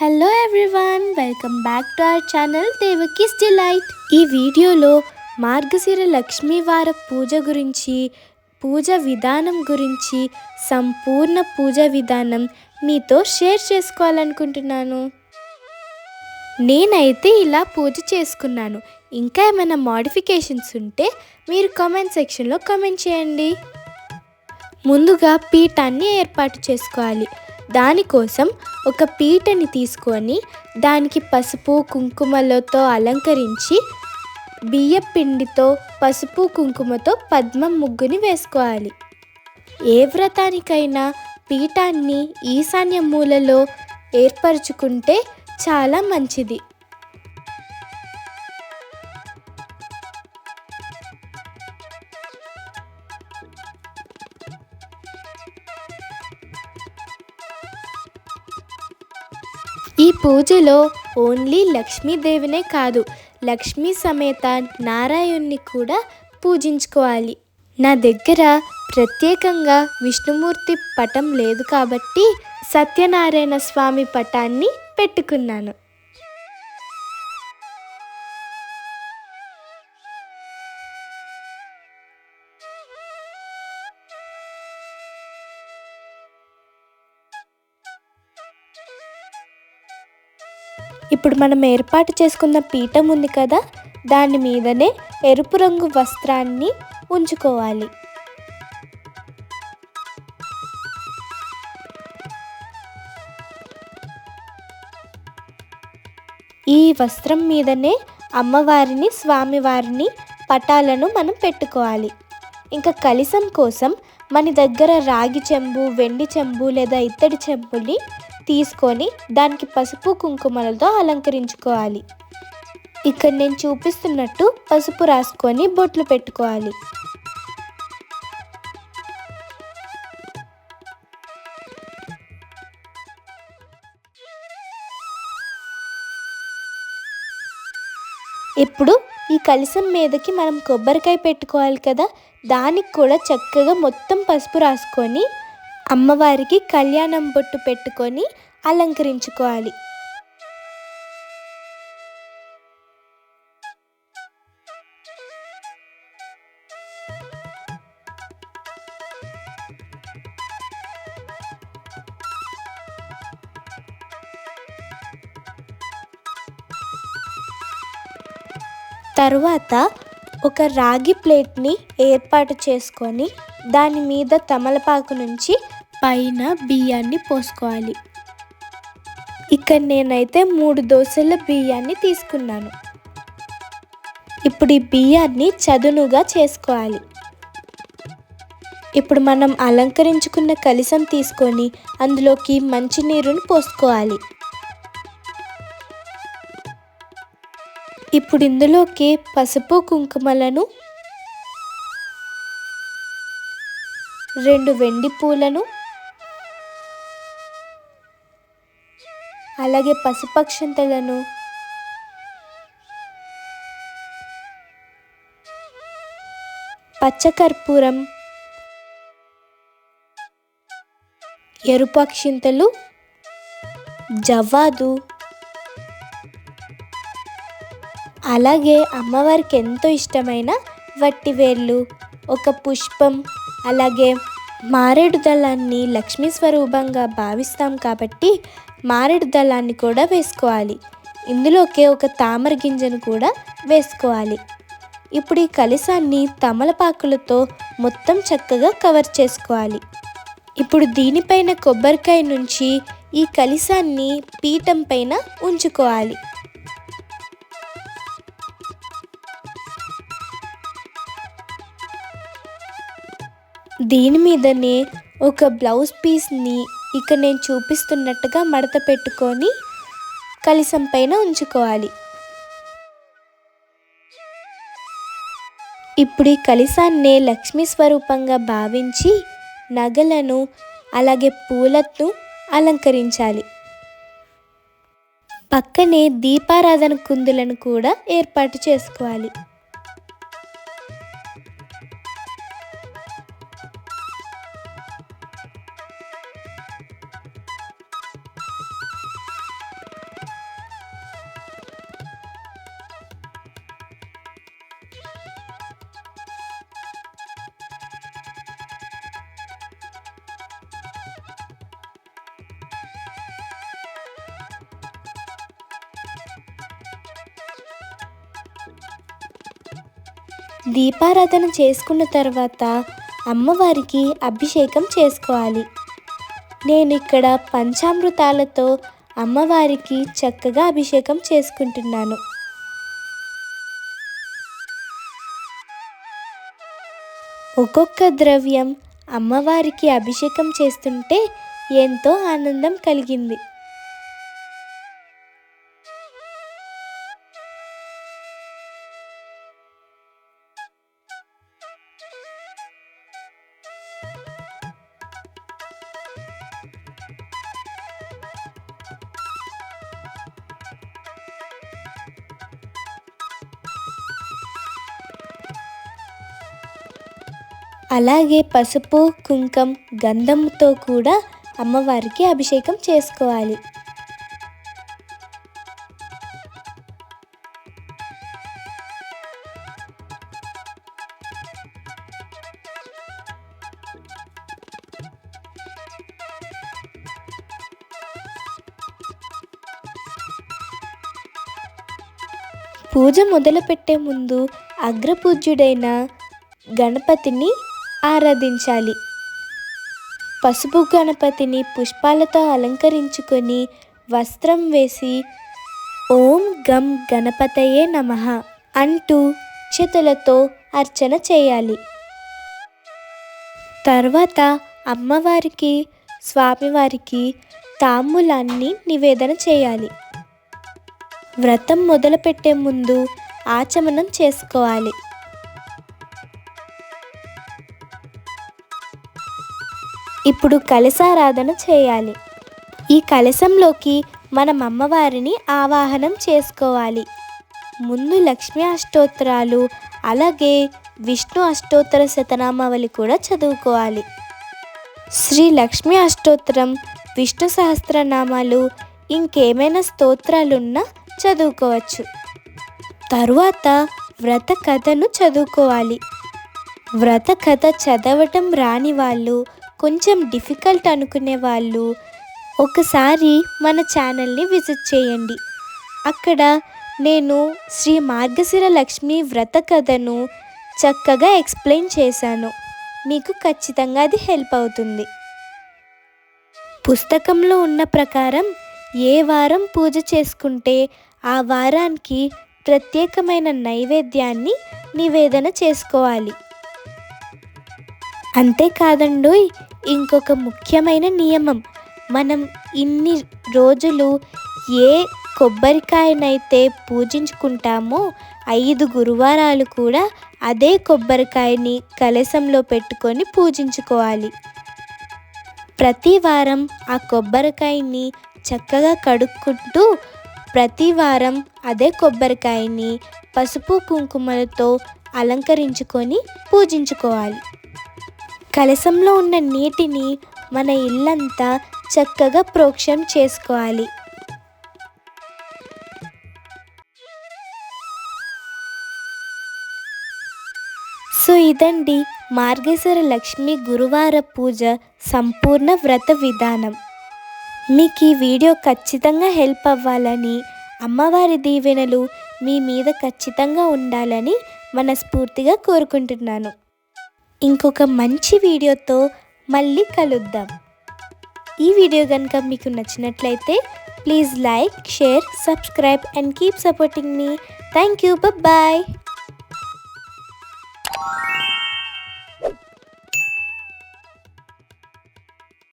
Hello everyone welcome back to our channel Devaki's delight ఈ వీడియోలో మార్గశిర లక్ష్మీవార పూజ గురించి పూజ విధానం గురించి సంపూర్ణ పూజ విధానం మీతో షేర్ చేసుకోవాలనుకుంటున్నాను. నేనైతే ఇలా పూజ చేసుకున్నాను. ఇంకా ఏమైనా మాడిఫికేషన్స్ ఉంటే మీరు కామెంట్ సెక్షన్లో కామెంట్ చేయండి. ముందుగా పీఠాన్ని ఏర్పాటు చేసుకోవాలి. దానికోసం ఒక పీటని తీసుకొని దానికి పసుపు కుంకుమలతో అలంకరించి బియ్యపిండితో పసుపు కుంకుమతో పద్మం ముగ్గుని వేసుకోవాలి. ఏ వ్రతానికైనా పీఠాన్ని ఈశాన్య మూలలో ఏర్పరచుకుంటే చాలా మంచిది. ఈ పూజలో ఓన్లీ లక్ష్మీదేవినే కాదు లక్ష్మీ సమేత నారాయణ్ణి కూడా పూజించుకోవాలి. నా దగ్గర ప్రత్యేకంగా విష్ణుమూర్తి పటం లేదు కాబట్టి సత్యనారాయణ స్వామి పటాన్ని పెట్టుకున్నాను. ఇప్పుడు మనం ఏర్పాటు చేసుకున్న పీఠం ఉంది కదా దాని మీదనే ఎరుపు రంగు వస్త్రాన్ని ఉంచుకోవాలి. ఈ వస్త్రం మీదనే అమ్మవారిని స్వామివారిని పటాలను మనం పెట్టుకోవాలి. ఇంకా కలిసం కోసం మన దగ్గర రాగి చెంబు వెండి చెంబు లేదా ఇత్తడి చెంబుని తీసుకొని దానికి పసుపు కుంకుమలతో అలంకరించుకోవాలి. ఇక్కడ నేను చూపిస్తున్నట్టు పసుపు రాసుకొని బొట్లు పెట్టుకోవాలి. ఇప్పుడు ఈ కలసం మీదకి మనం కొబ్బరికాయ పెట్టుకోవాలి కదా దానికి కూడా చక్కగా మొత్తం పసుపు రాసుకొని అమ్మవారికి కళ్యాణం బొట్టు పెట్టుకొని అలంకరించుకోవాలి. తరువాత ఒక రాగి ప్లేట్ని ఏర్పాటు చేసుకొని దాని మీద తమలపాకు నుంచి పైన బియ్యాన్ని పోసుకోవాలి. ఇక్కడ నేనైతే మూడు దోశల బియ్యాన్ని తీసుకున్నాను. ఇప్పుడు ఈ బియ్యాన్ని చదునుగా చేసుకోవాలి. ఇప్పుడు మనం అలంకరించుకున్న కలిసం తీసుకొని అందులోకి మంచినీరుని పోసుకోవాలి. ఇప్పుడు ఇందులోకి పసుపు కుంకుమలను రెండు వెండి పూలను అలాగే పశుపక్షింతలను పచ్చకర్పూరం ఎరుపక్షింతలు జవ్వాదు. అలాగే అమ్మవారికి ఎంతో ఇష్టమైన వట్టివేళ్ళు ఒక పుష్పం అలాగే మారేడు దళాన్ని లక్ష్మీ స్వరూపంగా భావిస్తాం కాబట్టి మారేడు దళాన్ని కూడా వేసుకోవాలి. ఇందులోకే ఒక తామర గింజను కూడా వేసుకోవాలి. ఇప్పుడు ఈ కలిసాన్ని తమలపాకులతో మొత్తం చక్కగా కవర్ చేసుకోవాలి. ఇప్పుడు దీనిపైన కొబ్బరికాయ నుంచి ఈ కలిసాన్ని పీఠం పైన ఉంచుకోవాలి. దీని మీదనే ఒక బ్లౌజ్ పీస్ని ఇక నేను చూపిస్తున్నట్టుగా మడత పెట్టుకొని కలిసం పైన ఉంచుకోవాలి. ఇప్పుడు ఈ కలిసాన్నే లక్ష్మీ స్వరూపంగా భావించి నగలను అలాగే పూలతో అలంకరించాలి. పక్కనే దీపారాధన కుందులను కూడా ఏర్పాటు చేసుకోవాలి. దీపారాధన చేసుకున్న తర్వాత అమ్మవారికి అభిషేకం చేసుకోవాలి. నేను ఇక్కడ పంచామృతాలతో అమ్మవారికి చక్కగా అభిషేకం చేసుకుంటున్నాను. ఒక్కొక్క ద్రవ్యం అమ్మవారికి అభిషేకం చేస్తుంటే ఎంతో ఆనందం కలిగింది. అలాగే పసుపు కుంకం గంధంతో కూడా అమ్మవారికి అభిషేకం చేసుకోవాలి. పూజ మొదలుపెట్టే ముందు అగ్రపూజ్యుడైన గణపతిని ఆరాధించాలి. పసుపు గణపతిని పుష్పాలతో అలంకరించుకొని వస్త్రం వేసి ఓం గం గణపతయే నమ అంటూ చేతులతో అర్చన చేయాలి. తర్వాత అమ్మవారికి స్వామివారికి తాంబూలాన్ని నివేదన చేయాలి. వ్రతం మొదలుపెట్టే ముందు ఆచమనం చేసుకోవాలి. ఇప్పుడు కలశారాధన చేయాలి. ఈ కలశంలోకి మనం అమ్మవారిని ఆవాహనం చేసుకోవాలి. ముందు లక్ష్మీ అష్టోత్తరాలు అలాగే విష్ణు అష్టోత్తర శతనామావళి కూడా చదువుకోవాలి. శ్రీ లక్ష్మీ అష్టోత్తరం విష్ణు సహస్రనామాలు ఇంకేమైనా స్తోత్రాలున్నా చదువుకోవచ్చు. తరువాత వ్రత కథను చదువుకోవాలి. వ్రత కథ చదవటం రాని వాళ్ళు కొంచెం డిఫికల్ట్ అనుకునే వాళ్ళు ఒకసారి మన ఛానల్ని విజిట్ చేయండి. అక్కడ నేను శ్రీ మార్గశిర లక్ష్మి వ్రత కథను చక్కగా ఎక్స్ప్లెయిన్ చేశాను. మీకు ఖచ్చితంగా అది హెల్ప్ అవుతుంది. పుస్తకంలో ఉన్న ప్రకారం ఏ వారం పూజ చేసుకుంటే ఆ వారానికి ప్రత్యేకమైన నైవేద్యాన్ని నివేదన చేసుకోవాలి. అంతేకాదండు ఇంకొక ముఖ్యమైన నియమం. మనం ఇన్ని రోజులు ఏ కొబ్బరికాయనైతే పూజించుకుంటామో ఐదు గురువారాలు కూడా అదే కొబ్బరికాయని కలశంలో పెట్టుకొని పూజించుకోవాలి. ప్రతి వారం ఆ కొబ్బరికాయని చక్కగా కడుక్కుంటూ ప్రతి వారం అదే కొబ్బరికాయని పసుపు కుంకుమలతో అలంకరించుకొని పూజించుకోవాలి. కలశంలో ఉన్న నీటిని మన ఇల్లంతా చక్కగా ప్రోక్షం చేసుకోవాలి. సో ఇదండి మార్గేశ్వర లక్ష్మి గురువార పూజ సంపూర్ణ వ్రత విధానం. మీకు ఈ వీడియో ఖచ్చితంగా హెల్ప్ అవ్వాలని అమ్మవారి దీవెనలు మీ మీద ఖచ్చితంగా ఉండాలని మనస్ఫూర్తిగా కోరుకుంటున్నాను. ఇంకొక మంచి వీడియోతో మళ్ళీ కలుద్దాం. ఈ వీడియో కనుక మీకు నచ్చినట్లయితే please like share subscribe and keep supporting me. Thank you. Bye